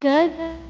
Good.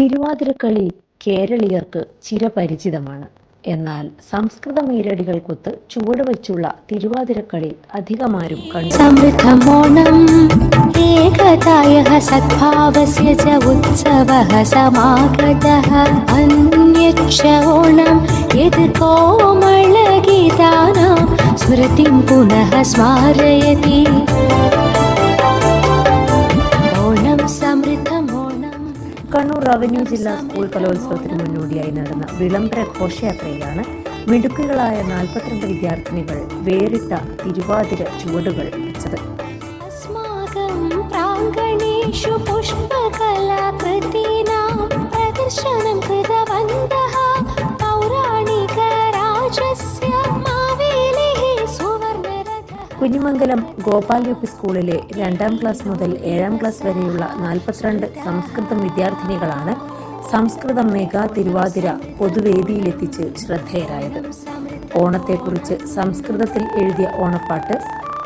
Thiruvathirakali കേരളീയർക്ക് ചിരപരിചിതമാണ്. എന്നാൽ സംസ്കൃത മീരടികൾക്കൊത്ത് ചുവട് വെച്ചുള്ള തിരുവാതിരക്കളി അധികമാരും കണ്ടു. സമൃദ്ധമോണം ഏകതായ സദ്ഭാവസ്യ ച ഉത്സവ സ്മൃതിം പുനഃ സ്മാരയതി കണ്ണൂർ റവന്യൂ ജില്ലാ സ്കൂൾ കലോത്സവത്തിന് മുന്നോടിയായി നടന്ന വിളംബര ഘോഷയാത്രയിലാണ് മിടുക്കുകളായ നാൽപ്പത്തിരണ്ട് വിദ്യാർത്ഥിനികൾ വേറിട്ട തിരുവാതിര ചുവടുകൾ വെച്ചത്. പുഷ്പകലാ കുഞ്ഞിമംഗലം ഗോപാൽ യു പി സ്കൂളിലെ രണ്ടാം ക്ലാസ് മുതൽ ഏഴാം ക്ലാസ് വരെയുള്ള നാൽപ്പത്തിരണ്ട് സംസ്കൃതം വിദ്യാർത്ഥിനികളാണ് സംസ്കൃതം മെഗാ തിരുവാതിര പൊതുവേദിയിലെത്തിച്ച് ശ്രദ്ധേയരായത്. ഓണത്തെക്കുറിച്ച് സംസ്കൃതത്തിൽ എഴുതിയ ഓണപ്പാട്ട്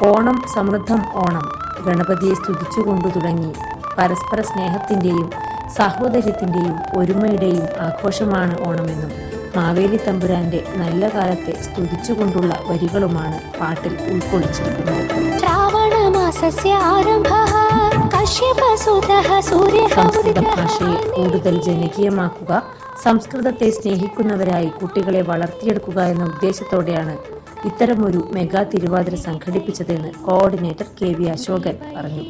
ഓണം സമൃദ്ധം ഓണം ഗണപതിയെ സ്തുതിച്ചുകൊണ്ടു തുടങ്ങി പരസ്പര സ്നേഹത്തിന്റെയും സാഹോദര്യത്തിന്റെയും ഒരുമയുടെയും ആഘോഷമാണ് ഓണമെന്നും മാവേലി തമ്പുരാന്റെ നല്ല കാലത്തെ സ്തുതിച്ചുകൊണ്ടുള്ള വരികളുമാണ് പാട്ടിൽ ഉൾക്കൊള്ളിച്ചിരിക്കുന്നത്. ഭാഷയെ കൂടുതൽ ജനകീയമാക്കുക സംസ്കൃതത്തെ സ്നേഹിക്കുന്നവരായി കുട്ടികളെ വളർത്തിയെടുക്കുക എന്ന ഉദ്ദേശത്തോടെയാണ് ഇത്തരമൊരു മെഗാ തിരുവാതിര സംഘടിപ്പിച്ചതെന്ന് കോർഡിനേറ്റർ കെ വി അശോകൻ പറഞ്ഞു.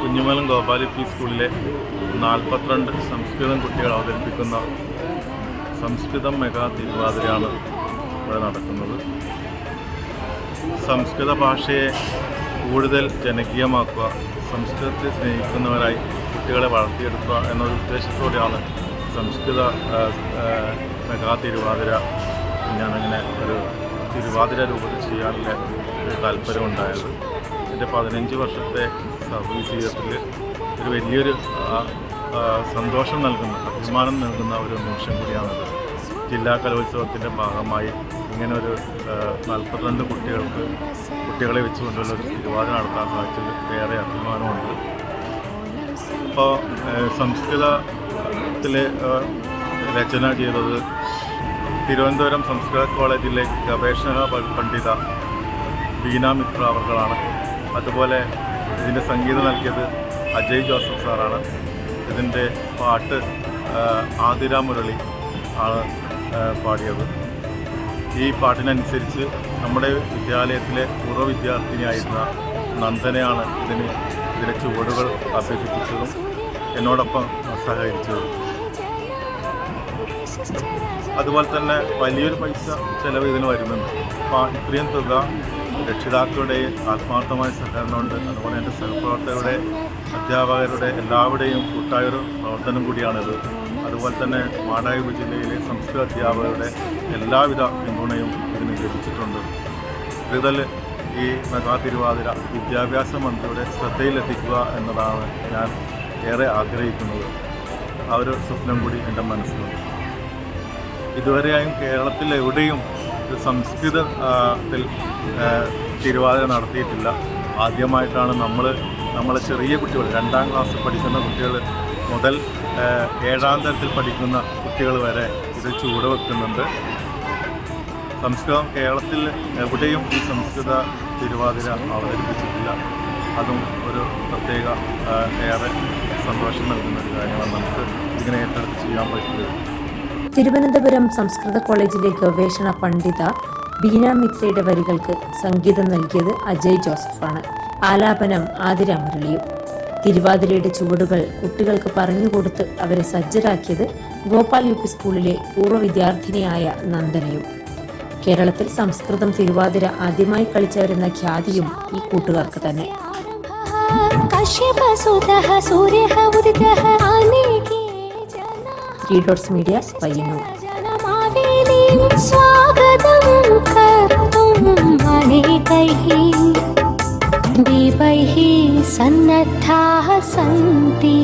കുഞ്ഞുമലം ഗോപാലി പി സ്കൂളിലെ നാൽപ്പത്തിരണ്ട് സംസ്കൃതം കുട്ടികൾ അവതരിപ്പിക്കുന്ന സംസ്കൃതം മെഗാ തിരുവാതിരയാണ് ഇവിടെ നടക്കുന്നത്. സംസ്കൃത ഭാഷയെ കൂടുതൽ ജനകീയമാക്കുക സംസ്കൃതത്തെ സ്നേഹിക്കുന്നവരായി കുട്ടികളെ വളർത്തിയെടുക്കുക എന്നൊരു ഉദ്ദേശത്തോടെയാണ് സംസ്കൃത മെഗാ തിരുവാതിര ഞാനങ്ങനെ ഒരു തിരുവാതിര രൂപത്തിൽ ചെയ്യാനുള്ള ഒരു താല്പര്യമുണ്ടായത്. എന്റെ പതിനഞ്ച് വർഷത്തെ സർവീസ് ജീവിതത്തിൽ ഒരു വലിയൊരു സന്തോഷം നൽകുന്ന അഭിമാനം നൽകുന്ന ഒരു നിമിഷം കൂടിയാണത്. ജില്ലാ കലോത്സവത്തിന്റെ ഭാഗമായി ഇങ്ങനെ ഒരു നാൽപ്പത്തിരണ്ട് കുട്ടികൾക്ക് കുട്ടികളെ വെച്ചുകൊണ്ടുള്ള ഒരു തിരുവാതിര നടത്താൻ സാധിച്ചത് ഏറെ അഭിമാനമുണ്ട്. ഇപ്പോൾ സംസ്കൃതത്തിൽ രചന ചെയ്തത് തിരുവനന്തപുരം സംസ്കൃത കോളേജിലെ ഗവേഷണ പണ്ഡിത ബീന മിത്ര അവർകളാണ്. അതുപോലെ ഇതിന്റെ സംഗീതം നൽകിയത് അജയ് ജോസഫ് സാറാണ്. ഇതിന്റെ പാട്ട് ആതിര മുരളി ആണ് പാടിയത്. ഈ പാട്ടിനനുസരിച്ച് നമ്മുടെ വിദ്യാലയത്തിലെ പൂർവ വിദ്യാർത്ഥിനിയായിരുന്ന നന്ദനയാണ് ഇതിന് ഇതിലെ ചുവടുകൾ അഭ്യസിപ്പിച്ചതും എന്നോടൊപ്പം സഹകരിച്ചതും. അതുപോലെ തന്നെ വലിയൊരു പൈസ ചിലവ് ഇതിന് വരുന്നുണ്ട്. അപ്പോൾ ഇത്രയും തുക രക്ഷിതാക്കളുടെ ആത്മാർത്ഥമായ സഹകരണമുണ്ട്. അതുപോലെ എന്റെ സഹപ്രവർത്തകരുടെ അധ്യാപകരുടെ എല്ലാവരുടെയും കൂട്ടായ ഒരു പ്രവർത്തനം കൂടിയാണിത്. അതുപോലെ തന്നെ മാടായു ജില്ലയിലെ സംസ്കൃത അധ്യാപകരുടെ എല്ലാവിധ പിന്തുണയും ഇതിന് ലഭിച്ചിട്ടുണ്ട്. കൂടുതൽ ഈ മെഗാ തിരുവാതിര വിദ്യാഭ്യാസ മന്ത്രിയുടെ ശ്രദ്ധയിലെത്തിക്കുക എന്നതാണ് ഞാൻ ഏറെ ആഗ്രഹിക്കുന്നത്. ആ ഒരു സ്വപ്നം കൂടി എന്റെ മനസ്സിലുണ്ട്. ഇതുവരെയായും കേരളത്തിൽ എവിടെയും സംസ്കൃതത്തിൽ തിരുവാതിര നടത്തിയിട്ടില്ല. ആദ്യമായിട്ടാണ് നമ്മൾ നമ്മളെ ചെറിയ കുട്ടികൾ രണ്ടാം ക്ലാസ് പഠിക്കുന്ന കുട്ടികൾ മുതൽ ഏഴാം തരത്തിൽ പഠിക്കുന്ന കുട്ടികൾ വരെ ഇത് ചൂട് വെക്കുന്നുണ്ട് സംസ്കൃതം കേരളത്തിൽ എവിടെയും ഈ സംസ്കൃത തിരുവാതിര അവതരിപ്പിച്ചിട്ടില്ല. അതും ഒരു പ്രത്യേക ഏറെ സന്തോഷം നൽകുന്ന ഒരു കാര്യമാണ്. നമുക്ക് ഇതിനെ ഏറ്റെടുത്ത് ചെയ്യാൻ പറ്റിയത്. തിരുവനന്തപുരം സംസ്കൃത കോളേജിലെ ഗവേഷണ പണ്ഡിത ബീന മിത്രയുടെ വരികൾക്ക് സംഗീതം നൽകിയത് അജയ് ജോസഫാണ്. ആലാപനം ആതിര മുരളിയും. തിരുവാതിരയുടെ ചുവടുകൾ കുട്ടികൾക്ക് പറഞ്ഞുകൊടുത്ത് അവരെ സജ്ജരാക്കിയത് ഗോപാൽ യു പി സ്കൂളിലെ പൂർവ വിദ്യാർത്ഥിനിയായ നന്ദനയും. കേരളത്തിൽ സംസ്കൃതം തിരുവാതിര ആദ്യമായി കളിച്ചവരെന്ന ഖ്യാതിയും ഈ കൂട്ടുകാർക്ക് തന്നെ. मीडियां स्वागतं कर्तुः देवैः सन्नद्धाः सन्ति